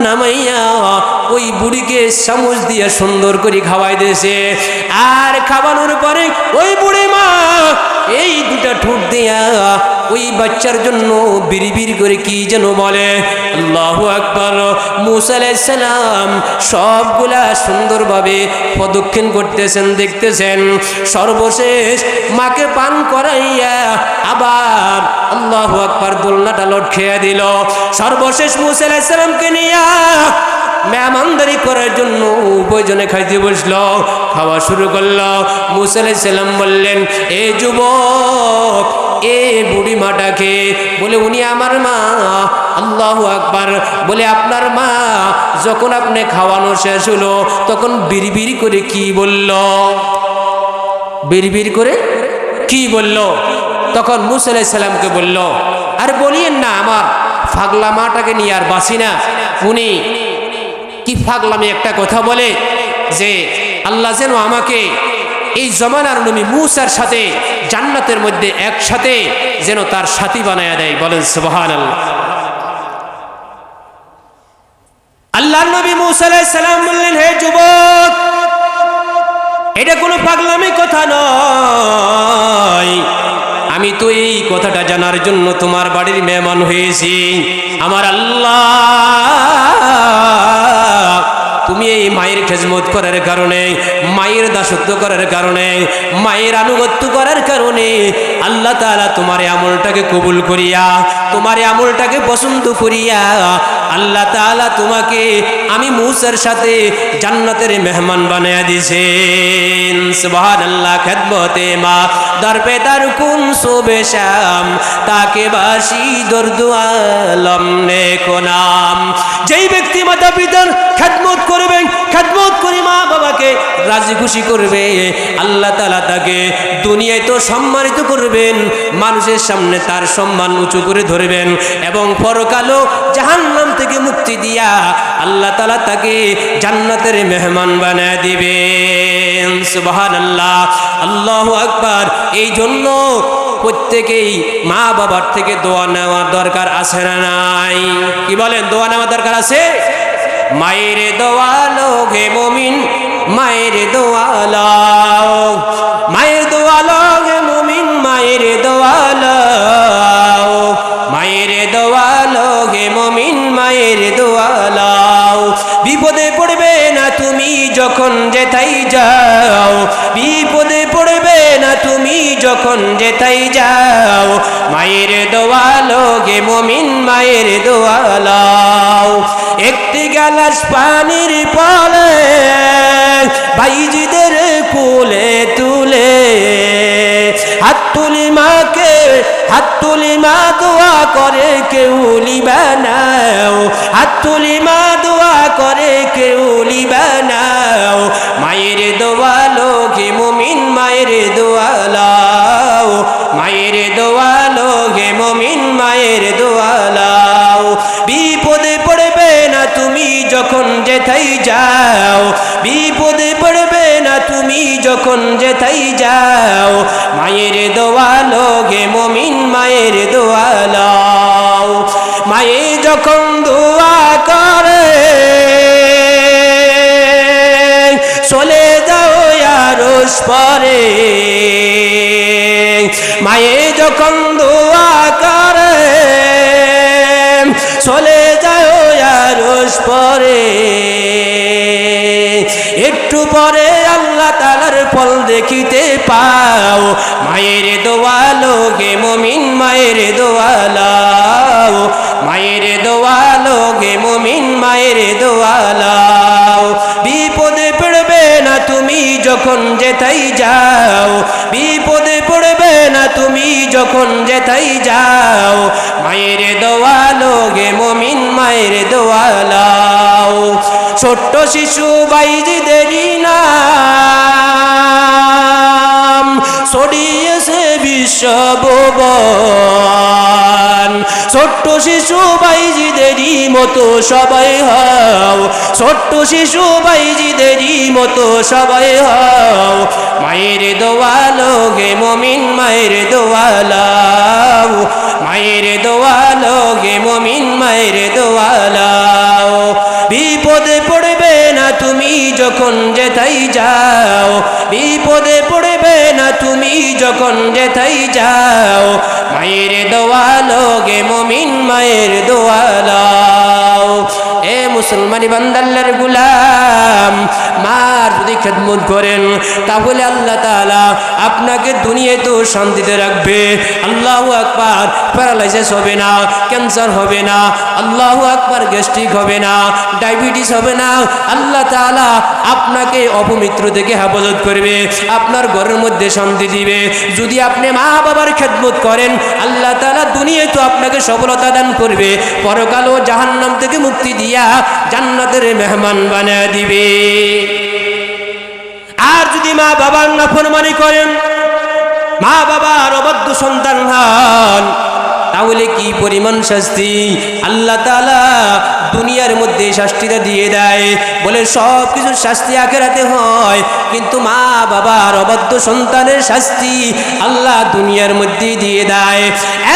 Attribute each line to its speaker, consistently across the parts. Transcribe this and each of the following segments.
Speaker 1: নামাইয়া ওই বুড়িকে চামচ দিয়ে সুন্দর করে খাওয়াই দিয়েছে। আর খাওয়ানোর পরে ওই বুড়ি মা, এই দুটা ঠোঁট দিয়া ওই বাচ্চার জন্য বিড়ি করে কি যেন বলে, আল্লাহু আকবর মুসালাম সবগুলা সুন্দরভাবে প্রদক্ষিণ করতেছেন, দেখতেছেন। সর্বশেষ মাকে পান করাইয়া আবার আল্লাহু আকবর দোলনাটা লট খেয়ে দিল। সর্বশেষ মুসালামকে নিয়ে মেহমানদারি করার জন্য উভয়জনে খাইতে বসল, খাওয়া শুরু করল। মুসালাম বললেন, এ যুবক, এ বুড়ি মাটাকে। বলে, উনি আমার মা। আল্লাহ আকবার। বলে, আপনার মা যখন আপনি খাওয়ানো শেষ হলো, তখন বিড়ি করে কি বলল? বিড়বিড় করে কি বলল? তখন মুসা সালামকে বলল, আর বলিয়েন না, আমার ফাগলা মাটাকে নিয়ে আর বাসি না। উনি কি ফাগলামি একটা কথা বলে যে আল্লাহ যেন আমাকে এই জমানার নবী মুসার সাথে জান্নাতের মধ্যে একসাথে যেন তার সাথী বানায়া দেয়। বলেন সুবহান আল্লাহ আল্লাহ নবী মুসা আলাইহিস সালাম বললেন, হে যুবক, এটা কোনো পাগলামি কথা নয়। আমি তো এই কথাটা জানার জন্য তোমার বাড়ির মেহমান হয়েছি। আমার আল্লাহ তুমি এই মায়ের খেজমত করার কারণে, মায়ের দাসত্ব করার কারণে, মায়ের আনুগত্য করার কারণে আল্লাহ তালা তোমার আমলটাকে কবুল করিয়া, তোমার আমলটাকে পছন্দ করিয়া আল্লাহ তাআলা তোমাকে, আমি মুসার সাথে জান্নাতের মেহমান বানায়া দিছেন। সুবহানাল্লাহ, খেদমতে মা দরপে তার কুন সোবে শ্যাম তাকে বাসি দর্দু আলম নেকো নাম। যেই ব্যক্তি মাতা পিতার করবেন করে মা বাবাকে রাজি খুশি করবে, আল্লাহ তালা তাকে দুনিয়ায় তো সম্মানিত করবেন, মানুষের সামনে তার সম্মান উঁচু করে ধরবেন, এবং পরকালও জাহান্নাম থেকে মুক্তি দিয়া আল্লাহ তালা তাকে জান্নাতের মেহমান বানায় দিবেন। সুবাহান আল্লাহ আল্লাহ আকবার। এই জন্য প্রত্যেকেই মা বাবার থেকে দোয়া নেওয়ার দরকার আছে না নাই? কি বলেন, দোয়া নেওয়ার দরকার আছে? মায়ের দোয়ালো হে মমিন, মায়ের দোয়ালো মায়ের দোয়ালো হে মমিন, মায়ের দোয়ালো মায়ের দোয়ালাও বিপদে পড়বে না তুমি যখন যেথাই যাও। বিপদে পড়বে না তুমি যখন যেথাই যাও। মায়ের দোয়ালো গে মমিন মায়ের দোয়ালাও একটি গ্যালাস পানির পলে ভাইজিদের কুলে তুলে হাত তুলি মাকে হাত তুলি মা দোয়া করে, কেউ লিবানাও হাত তুলি মা দোয়া করে যখন যেথাই যাও, মায়ের দোয়ালো গে মমিন মায়ের দোয়ালাও মায়ে যখন দোয়া করে, চলে যাও আরস পরে। মায়ে যখন মায়ের দোয়ালো গে মমিন মায়ের দোয়ালাও। মায়ের দোয়ালো গে মমিন মায়ের দোয়ালাও। বিপদে পড়বে না তুমি যখন যেথাই যাও। বিপদে পড়বে না তুমি যখন যেথাই যাও। মায়ের দোয়ালো গে মমিন মায়ের দোয়ালাও। ছোট্ট শিশু বাইজিদেরই না ছড়িয়েছে বিশ্বভুবন। ছোট্ট শিশু বাইজিদেরই মতো সবাই হও। ছোট্ট শিশু বাইজিদেরই মতো সবাই হও। মায়ের দোয়ালো গে মমিন, মায়ের দোয়ালাও মায়ের দোয়ালো গে মমিন, মায়ের দোয়ালাও বিপদে পড়বে না তুমি যখন যেথাই যাও। বিপদে পড়বে যখন যেথাই যাও মায়ের দোয়ালো গে মমিন মায়ের দোয়ালা। মুসলমানি বান্দাল্লার গুলাম, মার যদি খেদমত করেন, তাহলে আল্লাহ তাআলা আপনাকে দুনিয়ায় তো শান্তিতে রাখবে। আল্লাহ আকবার, প্যারালাইসিস হবে না, ক্যান্সার হবে না, আল্লাহ আকবার গ্যাস্ট্রিক হবে না, ডায়াবেটিস হবে না, আল্লাহ তাআলা আপনাকে অপমিত্র থেকে হেফাজত করবে, আপনার ঘরের মধ্যে শান্তি দিবে। যদি আপনি মা বাবার খেদমত করেন, আল্লাহ তাআলা দুনিয়ায় তো আপনাকে সফলতা দান করবে। পরকাল ও জাহান্নাম থেকে মুক্তি দিয়া জান্নাতের মেহমান বানিয়ে দিবে। আর যদি মা বাবার নাফরমানি করেন, মা বাবার অবাধ্য সন্তান হন, তাহলে কি পরিমাণ শাস্তি? আল্লাহ তাআলা দুনিয়ার মধ্যে শাস্তিটা দিয়ে দেয়। বলে সব কিছুর শাস্তি আখেরাতে হয়, কিন্তু মা বাবার অবাধ্য সন্তানের শাস্তি আল্লাহ দুনিয়ার মধ্যে দিয়ে দেয়।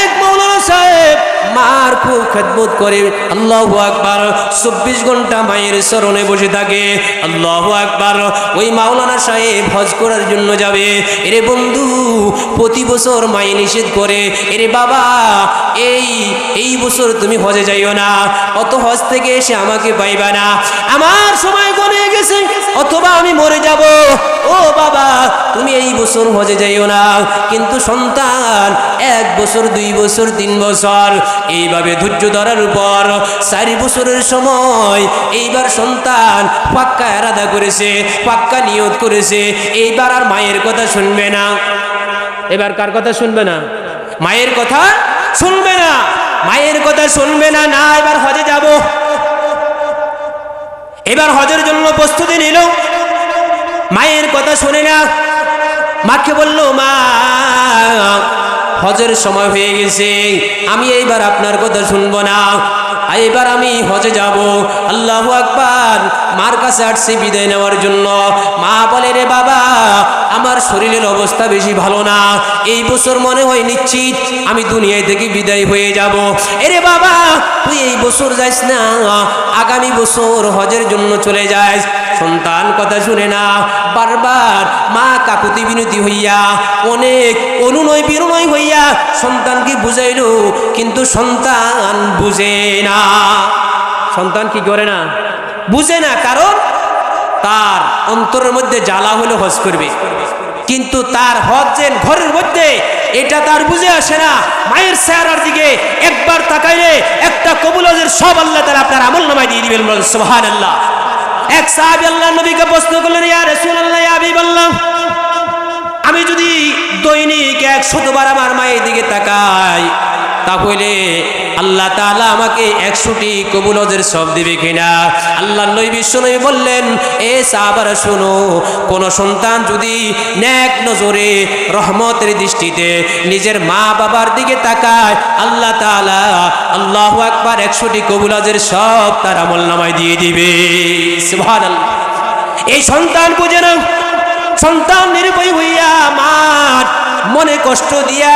Speaker 1: এক মৌলানা সাহেব মার খুব খেদমত করে। আল্লাহ আকবার। চব্বিশ ঘণ্টা মায়ের স্মরণে বসে থাকে। আল্লাহ আকবার। ওই মাওলানা সাহেব হজ করার জন্য যাবে। এরে বন্ধু, প্রতি বছর মায়ে নিষেধ করে। এরে বাবা, এই এই বছর তুমি হজে যাইও না। অত হজ থেকে এসে আমাকে পাইবা না। আমার সময় গনে গেছে, অথবা আমি মরে যাব। তুমি এই বছর হজে যাইও না। কিন্তু সন্তান, এক বছর, দুই বছর, তিন বছর, এইভাবে ধৈর্য ধরার উপর চারি বছরের সময় এইবার সন্তান পাক্কা এরাদা করেছে, পাক্কা নিয়ত করেছে, এইবার আর মায়ের কথা শুনবে না। এবার কার কথা শুনবে না? মায়ের কথা শুনবে না। মায়ের কথা শুনবে না না, এবার হজে যাব। এবার হজের জন্য প্রস্তুতি নিল। মায়ের কথা শুনে না। মাকে বলল, মা, হজের সময় হয়ে গেছে। আমি এইবার আপনার কথা শুনব না। এবার আমি হজে যাব। আল্লাহ আকবার, মার কাছে আসছি বিদায় নেওয়ার জন্য। মা বলে, রে বাবা, আমার শরীরের অবস্থা বেশি ভালো না। এই বছর মনে হয় নিশ্চিত আমি দুনিয়ায় থেকে বিদায় হয়ে যাব। এরে বাবা, তুই এই বছর যাইস না। আগামী বছর হজের জন্য চলে যাস। সন্তান কথা শুনে না। বারবার মা কাকুতি বিনতি হইয়া, অনেক অনুনয় বিনয় হইয়া সন্তানকে বুঝাইল, কিন্তু সন্তান বুঝে না। সন্তান কি করে না? বুঝে না, কারণ তার অন্তরের মধ্যে জ্বালা হলে হজ করবে। কিন্তু তার হজ যে ঘরের মধ্যে, এটা তার বুঝে আসে না। মায়ের চেহারার দিকে একবার তাকাইলে একটা কবুল হজের সব আল্লাহ তারা আপনার আমল নামায় দিয়ে দিবেন সুবহান আল্লাহ এক সাহাবি আল্লাহ নবীকে প্রশ্ন করলেন, ইয়া রাসূলুল্লাহ, ইয়া হাবিবাল্লাহ, আমি যদি দৈনিক এক শতবার আমার মায়ের দিকে তাকাই তাহলে আল্লাহ তাআলা আমাকে একশোটি কবুল হজের সব দিবে কিনা? আল্লাহ নবী বিশ্বনবী বললেন, এ সাহাবারা, শোনো, কোন সন্তান যদি ন্যাক নজরে রহমতের দৃষ্টিতে নিজের মা বাবার দিকে তাকায়, আল্লাহ তাআলা আল্লাহ আকবার একশোটি কবুল হজের সব তার আমল নামায় দিয়ে দিবে। এই সন্তান বুঝে সন্তান নির্ভয় হইয়া মাঠ মনে কষ্ট দিয়া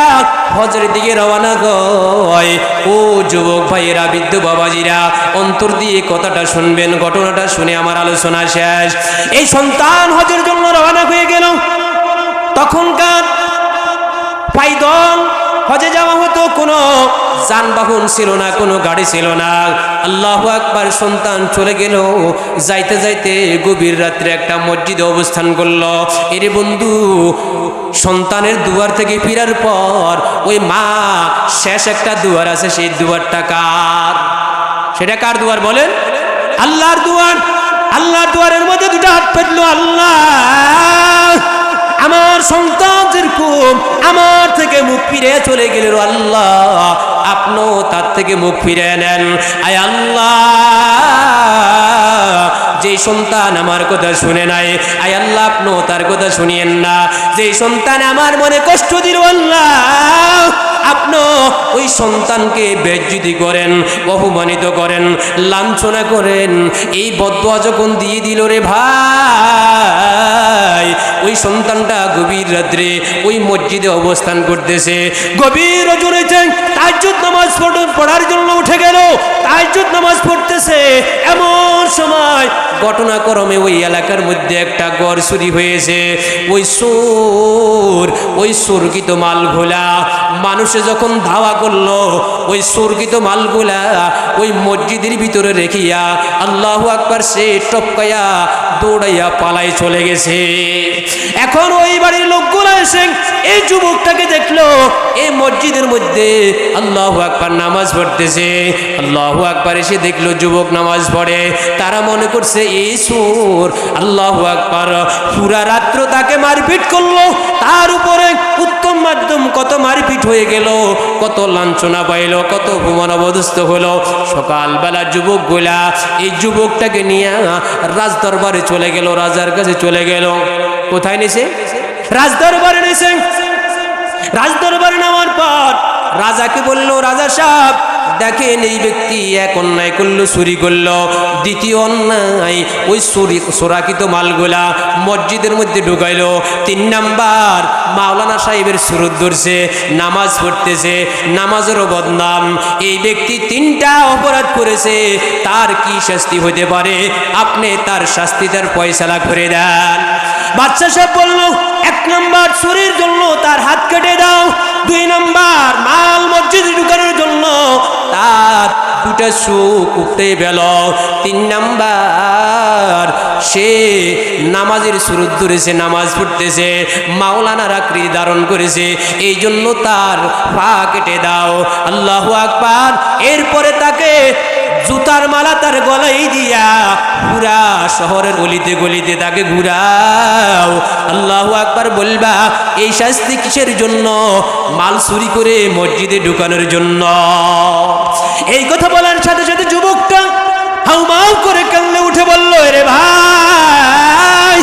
Speaker 1: হজের দিকে রওনা গয় ও যুবক ভাইয়েরা, বৃদ্ধ বাবাজিরা, অন্তর দিয়ে কথাটা শুনবেন, ঘটনাটা শুনে আমার আলোচনা শেষ। এই সন্তান হজের জন্য রওনা হয়ে গেল। তখনকার পাইদল হজে যাওয়া হতো কোনো যানবাহন ছিল না, কোনো গাড়ি ছিল না। আল্লাহ আকবার সন্তান চলে গেল। যাইতে যাইতে গভীর রাত্রে একটা মসজিদে অবস্থান করল। এরে বন্ধু, সন্তানের দুয়ার থেকে ফিরার পর ওই মা, শেষ একটা দুয়ার আছে, সেই দুয়ারটা কার? সেটা কার দুয়ার বলেন? আল্লাহর দুয়ার। আল্লাহর দুয়ারের মধ্যে দুটো হাত পেটলো, আল্লাহ! আমার সন্তান আমার থেকে মুখ ফিরে চলে গেল আল্লাহ। আপনিও তার থেকে মুখ ফিরে নেন। আয় আল্লাহ। যে সন্তান আমার কথা শুনে নাই, আয় আল্লাহ, আপনিও তার কথা শুনিয়েন না। যে সন্তান আমার মনে কষ্ট দিল আল্লাহ আপনি ওই সন্তানকে বেজ্জিতি করেন, অপমানিত করেন, লাঞ্ছনা করেন। এই বদয়া যখন দিয়ে দিল রে ভাই ওই সন্তানটা গভীর রাত্রে ওই মসজিদে অবস্থান করতেছে। গভীর রজনীতে তাজ্জুদ নামাজ পড়- পড়ার জন্য উঠে গেল। তাজ্জুদ নামাজ পড়তেছে। এমন সময় ঘটনাক্রমে ওই এলাকার মধ্যে একটা গড় চুরি হয়েছে। ওই সুর, ওই সুরকিত মালগুলা। মানুষে যখন ধাওয়া করল, ওই সুরকিত মালগুলা ওই মসজিদের ভিতরে রেখিয়া আল্লাহ আকবার সে টপকাইয়া দৌড়াইয়া পালাই চলে গেছে। এখন ওই বাড়ির লোকগুলো এসে এই যুবকটাকে দেখল, এই মসজিদের মধ্যে আল্লাহ আকবার নামাজ পড়তেছে। আল্লাহ আকবার এসে দেখল যুবক নামাজ পড়ে। তারা মনে করছে, এই সুর, আল্লাহ আকবার। পুরা রাত্র তাকে মারপিট করল। তার উপরে উত্তম মাধ্যম কত মারপিট হয়ে গেল, কত লাঞ্ছনা পাইল, কত অপমান হলো সকালবেলা যুবকগুলা এই যুবকটাকে নিয়ে রাজ দরবারে চলে গেল, রাজার কাছে চলে গেল। কোথায় নিছে? রাজ দরবারে নিছে রাজ দরবারে নেওয়ার পর রাজাকে বলল, রাজা সাহেব, দেখেন এই ব্যক্তি এক অন্যায় করল, চুরি করল। দ্বিতীয় অন্যায়, ওই চুরি, চোরাকিত মালগুলা মসজিদের মধ্যে ঢুকাইলো। তিন নাম্বার, মাওলানা সাহেবের সুরত ধরছে, নামাজ পড়তেছে, নামাজেরও বদনাম। এই ব্যক্তি তিনটা অপরাধ করেছে, তার কি শাস্তি হতে পারে? আপনি তার শাস্তি, তার পয়সালা করে দেন। বাচ্চা সাহেব বলল এক নম্বর চুরির জন্য তার হাত কেটে দাও। দুই নম্বর মাল মসজিদে ঢুকানোর জন্য তার দুটা সুখ উঠে গেল তিন নাম্বার সে নামাজের সুরত ধরেছে, নামাজ পড়তেছে, মাওলানার আকৃতি ধারণ করেছে এই জন্য তার পা কেটে দাও। আল্লাহ আকবার। এরপরে তাকে জুতার মালা তার গলাই দিয়া পুরা শহরের গলিতে গলিতে তাকে ঘুরাও। আল্লাহ আকবার বলবা, এই শাস্তি কিসের জন্য? মাল চুরি করে মসজিদে ঢুকানোর জন্য। এই কথা বলার সাথে সাথে যুবকটা হাউমাউ করে কান্না উঠে বলল রে ভাই,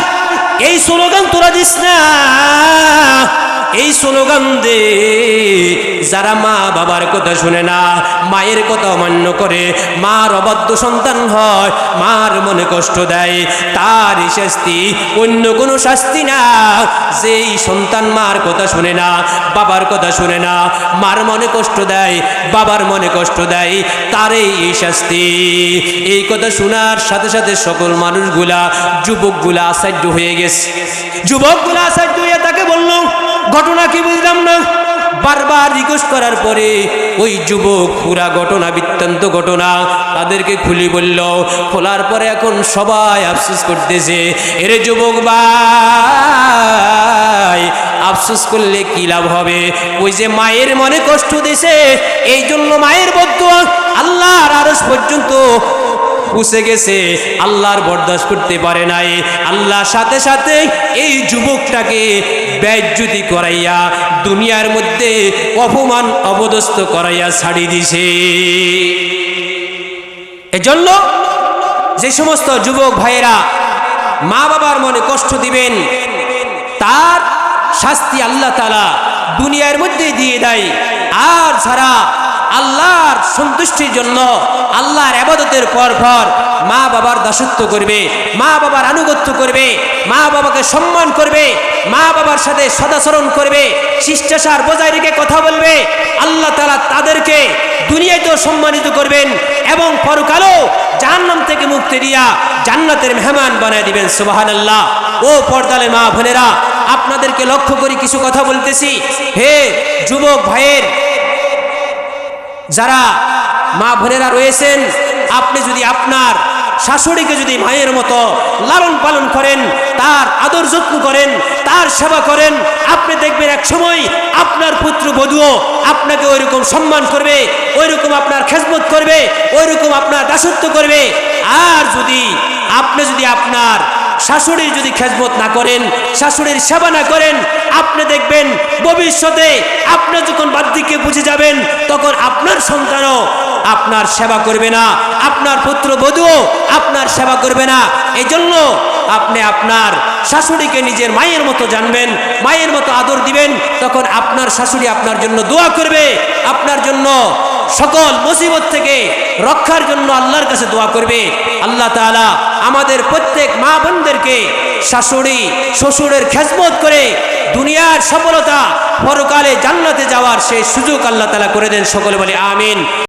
Speaker 1: এই স্লোগান তোরা দিস না। এই স্লোগান দে। যারা মা বাবার কথা শুনে না, মায়ের কথা অমান্য করে, মার অবাধ্য সন্তান হয়, মার মনে কষ্ট দেয় তার শাস্তি, অন্য কোনো শাস্তি না। যেই সন্তান মার কথা শুনে না, বাবার কথা শুনে না, মার মনে কষ্ট দেয়, বাবার মনে কষ্ট দেয়, তারই এই শাস্তি। এই কথা শোনার সাথে সাথে সকল মানুষগুলা, যুবকগুলা আশ্চর্য হয়ে গেছে। যুবকগুলা আশ্চর্য হয়ে তাকে বলল, ঘটনা কি বুঝলাম না? বারবার রিকোয়েস্ট করার পরে ওই যুবক পুরা ঘটনা, বৃত্তান্ত ঘটনা তাদেরকে খুলি বলল, খোলার পরে এখন সবাই আফসোস করতেছে। এরে যুবক ভাই, আফসোস করলে কি লাভ হবে? ওই যে মায়ের মনে কষ্ট দিছে এই জন্য মায়ের বদ্ধ আল্লাহর আরস পর্যন্ত পুষে গেছে, আল্লাহর বরদাস্ত করতে পারে নাই। আল্লাহ সাথে সাথে এই যুবকটাকে ব্যজ্যুতি করাইয়া দুনিয়ার মধ্যে অপমান অবদস্ত করাইয়া ছাড়ি দিছে। এজন্য যে সমস্ত যুবক ভাইয়েরা মা বাবার মনে কষ্ট দিবেন, তার শাস্তি আল্লাহ তালা দুনিয়ার মধ্যে দিয়ে দেয়। আর যারা আল্লাহর সন্তুষ্টির জন্য আল্লাহর আবাদতের পর পর মা বাবার দাসত্ব করবে, মা বাবার আনুগত্য করবে, মা বাবাকে সম্মান করবে, মা বাবার সাথে সদাচরণ করবে, শিষ্টাচার বজায় রেখে কথা বলবে, আল্লাহ তালা তাদেরকে দুনিয়াতেও সম্মানিত করবেন এবং পরকালও জাহান্নাম থেকে মুক্তি দিয়া জান্নাতের মেহমান বানায় দিবেন সুবাহান আল্লাহ ও পর্দালে মা বোনেরা আপনাদেরকে লক্ষ্য করি কিছু কথা বলতেছি। হে যুবক ভাইয়ের যারা মা বোনেরা রয়েছেন, আপনি যদি আপনার শাশুড়িকে যদি মায়ের মতো লালন পালন করেন, তার আদর যত্ন করেন, তার সেবা করেন, আপনি দেখবেন এক সময় আপনার পুত্র বধুও আপনাকে ওইরকম সম্মান করবে, ওইরকম আপনার খেজমত করবে, ওইরকম আপনার দাসত্ব করবে। আর যদি আপনি যদি আপনার শাশুড়ির যদি খেজমত না করেন, শাশুড়ির সেবা না করেন, আপনি দেখবেন ভবিষ্যতে আপনি যখন বাদ্যিকে বুঝে যাবেন, তখন আপনার সন্তানও আপনার সেবা করবে না, আপনার পুত্র বধূও আপনার সেবা করবে না। এই জন্য আপনি আপনার শাশুড়িকে নিজের মায়ের মতো জানবেন, মায়ের মতো আদর দিবেন, তখন আপনার শাশুড়ি আপনার জন্য দোয়া করবে। আপনার জন্য সকল মুসিবত থেকে রক্ষার জন্য আল্লাহর কাছে দোয়া করবে। আল্লাহ তাআলা আমাদের প্রত্যেক মা বোনদেরকে শাশুড়ি, শ্বশুরের খেজমত করে দুনিয়ার সফলতা পরকালে জান্নাতে যাওয়ার সেই সুযোগ আল্লাহ তালা করে দেন। সকলে বলে, আমিন।